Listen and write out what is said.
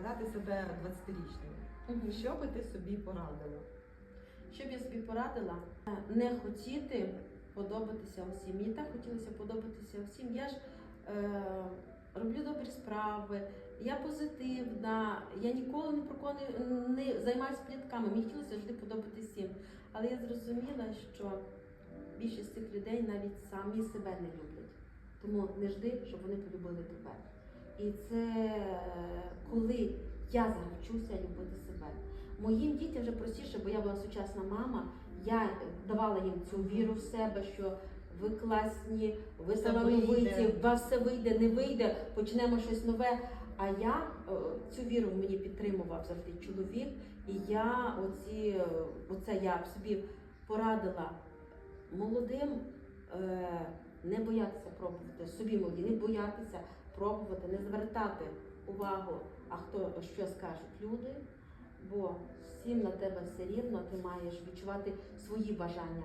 згадати себе 20-річною. Мгм. Що би ти собі порадила? Що б я собі порадила? Не хотіти подобатися всім. Мені так хотілося подобатися всім. Я ж е, роблю добрі справи, я позитивна, я ніколи не про не, займаюся плітками. Мені хотілося завжди подобатися всім. Але я зрозуміла, що більшість цих людей навіть самі себе не люблять. Тому не жди, щоб вони полюбили тебе. І це я завчуся любити себе. Моїм дітям вже простіше, бо я була сучасна мама. Я давала їм цю віру в себе, що ви класні, ви талановиті, у вас все вийде, не вийде, почнемо щось нове. А я е, цю віру в мені підтримував завжди чоловік, і я оці, е, оце я собі порадила молодим е, не боятися пробувати, собі молоді, не боятися пробувати, не звертати увагу, а хто що скажуть люди, бо всім на тебе все рівно, ти маєш відчувати свої бажання.